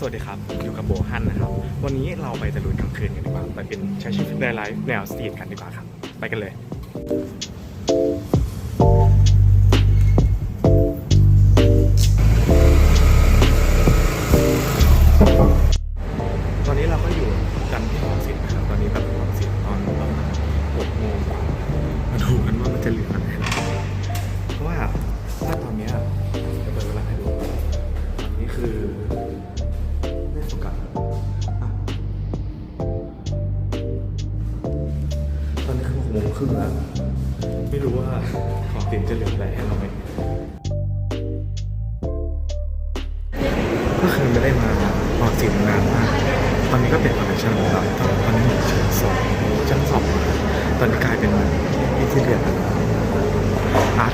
สวัสดีครับ อยู่กับโบฮันนะครับ วันนี้เราไปตะลุยกลางคืนกันดีกว่า ไปเป็นใช้ชีวิตในไลฟ์แนวสตรีทกันดีกว่าครับ ไปกันเลย โมงครึ่งแล้วไม่รู้ว่าหอศิลป์จะเหลืออะไรให้เราไหมก็คือไม่ได้มาหอศิลป์นานมากตอนนี้ก็เปลี่ยนคอนเนคชั่นแล้วตอนตอนนี้อยู่ชั้นสองชั้นสองตอนนี้กลายเป็นอินทีเรียอาร์ต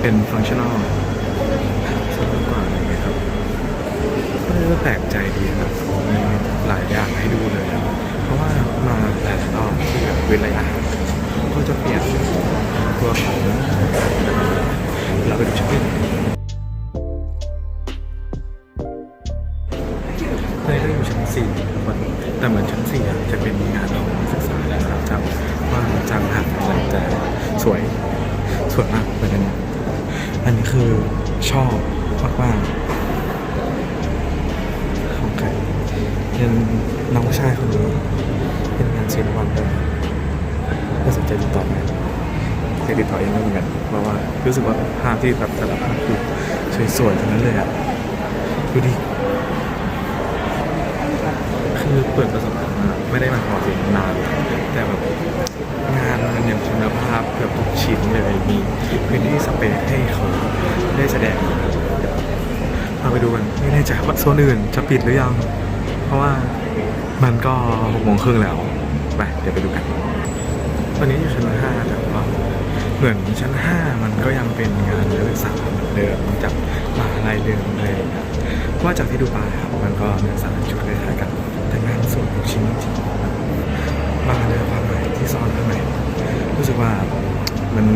เป็นฟังชั่นอลสนุกกว่าอะไรเงี้ยครับก็เลยว่าแปลกใจดีครับมีหลายอย่างให้ดูเลยครับเพราะว่ามาแต่ละรอบที่แบบเว้นระยะห่างก็ จะเปลี่ยนตัวของเราไปดูชั้นที่เคยได้อยู่ชั้นสี่ทุกคนแต่เหมือนชั้นสี่จะเป็นงานของนักศึกษานะครับจำว่าจางหักอะไรแต่สวยสวยมากเลยนะอันนี้คือชอบมากมากๆของใครเป็นน้องชายคนนี้เป็นงานศิลปะเลย ถ้าสนใจติดต่อได้จะติดต่อเองด้เหมือนกัน เพราะว่ารู้สึกว่าภาพที่แบบแต่ละภาพคือสวยๆทั้งนั้นเลยอะดูดิคือเปิดประสบการณ์มาไม่ได้มาขอเสียงนาน แต่แบบงานมันยังคุณภาพเกือบทุกชิ้นเลยมีพื้นที่สเปซให้เขาได้แสดงเดี๋ยวเราไปดูกันไม่แน่ใจว่าโซนอื่นจะปิดหรือยัง เพราะว่ามันก็หกโมงครึ่งแล้วไปเดี๋ยวไปดูกัน ตอนนี้อยู่ชั้นห้าแต่ว่าเหมือนชั้นห้ามันก็ยังเป็นงานนักศึกษาเหมือนเดิมจากมหาลัยเดิมเลยครับเพราะว่าจากที่ดูไปครับมันก็นักศึกษาชุดคล้ายๆกันแต่งานสวยทุกชิ้นจริงๆมาเลยความหมายที่ซ่อนข้างในรู้สึกว่ามัน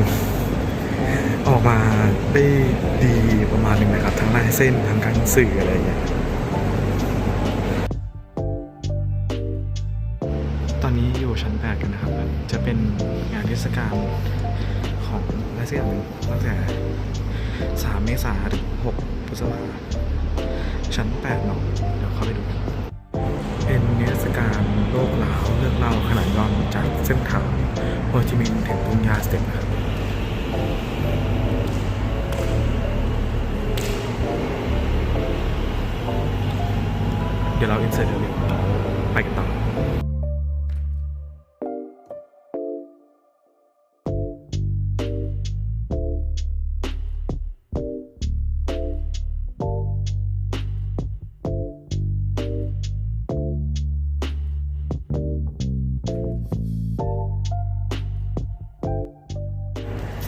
ออกมาได้ดีประมาณหนึงนะครับ ทั้งลายเส้นทั้งการสื่ออะไรอย่างเงี้ย อนนี้อยู่ชั้นแปดกันนะครับ จะเป็นงานเทศกาลของอะไรสักอย่างหนึ่งตั้งแต่สามเมษาถึงหกพฤษภาชั้นแปดเนาะเดี๋ยวเข้าไปดูกัน เป็นนิทศการโลกลาวเรื่องเล่าขนาดย่อมจากเส้นทางโฮจิมินห์ถึงทุ่งยาสเต็ปนะครับเดี๋ยวเราอินเสิร์ต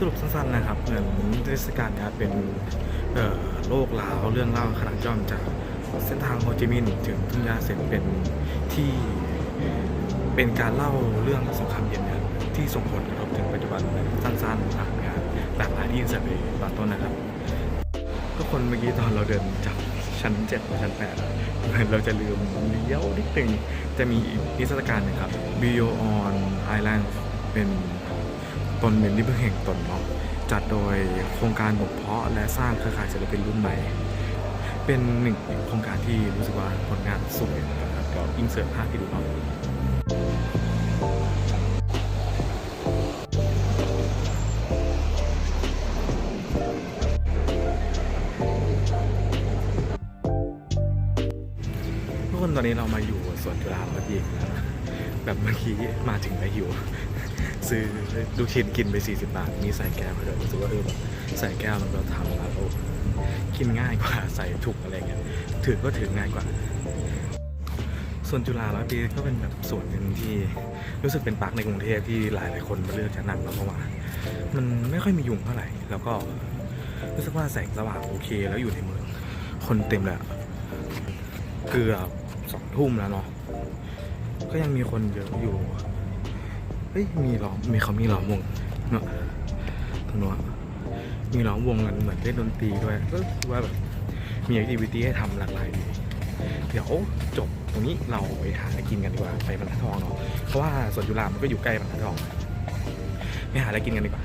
รุปสั้นๆนะครับ เหมือนเทศกาลเนี้เป็นโลกลาวเรื่องเล่าขนาดย่อมจากเส้นทางโฮจิมินห์ถึงทุ่งหญ้าเสร็จเป็นที่เป็นการเล่าเรื่องสงครามเย็นเนี่ยที่ส่งผลกระทบถึงปัจจุบันสั้นๆผ่านงานหลากหลายที่อินเสิร์ตไปตอนต้นนะครับก็คนเมื่อกี้ตอนเราเดินจากชั้น7มาชั้น8อะเหมือนเราจะลืมเลี้ยวนิดนึงจะมีนิทรรศการนะครับ Bio on Island เป็น ตนเป็นที่พึ่งแห่งตนเนาะจัดโดยโครงการบ่มเพาะและสร้างเครือข่ายศิลปินรุ่นใหม่ เป็นหนึ่งโครงการที่รู้สึกว่าผลงานสวยนะครับก็อินเสิร์ตภาพให้ดูเนาะทุกคนตอนนี้เรามาอยู่สวนจุฬาพอดีแล้วแบบเมื่อกี้มาถึงแล้วหิว ซื้อลูกชิ้นกินไป 40 บาท มีใส่แก้วให้ด้วยรู้สึกว่าเออแบบใส่แก้วมันเราทำแล้วกินง่ายกว่าใส่ถุงอะไรเงี้ยถือก็ถือง่ายกว่า ส่วนจุฬาร้อยปีก็เป็นแบบส่วนหนึ่งที่รู้สึกเป็นปาร์คในกรุงเทพที่หลายหลายคนมาเลือกจะนั่งแล้วเพราะว่ามันไม่ค่อยมียุงเท่าไหร่ แล้วก็รู้สึกว่าแสงสว่างโอเค แล้วอยู่ในเมืองคนเต็มเลยอะเกือบสองทุ่มแล้วเนาะก็ยังมีคนเยอะอยู่ เฮ้ยมีล้อมมีเขามีล้อมวงเนาะตรงนู้นอะมีล้อมวงกันเหมือนเล่นดนตรีด้วยก็คือว่าแบบมีแอคทิวิตี้ให้ทำหลากหลายดีเดี๋ยวจบตรงนี้เราไปหาอะไรกินกันดีกว่าไปบรรทัดทองเนาะเพราะว่าสวนจุฬามันก็อยู่ใกล้บรรทัดทองไปหาอะไรกินกันดีกว่า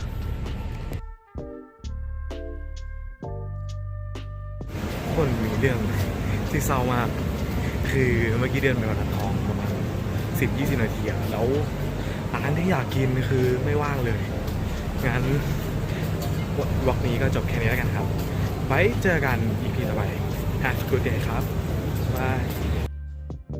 คนมีเรื่องที่เศร้ามาก คือเมื่อกี้เดินไปบรรทัดทองประมาณสิบยี่สิบนาทีแล้ว ร้านที่อยากกินคือไม่ว่างเลย งั้นบล็อกนี้ก็จบแค่นี้แล้วกันครับ ไว้เจอกันอีพีต่อไป Have a good day ครับบาย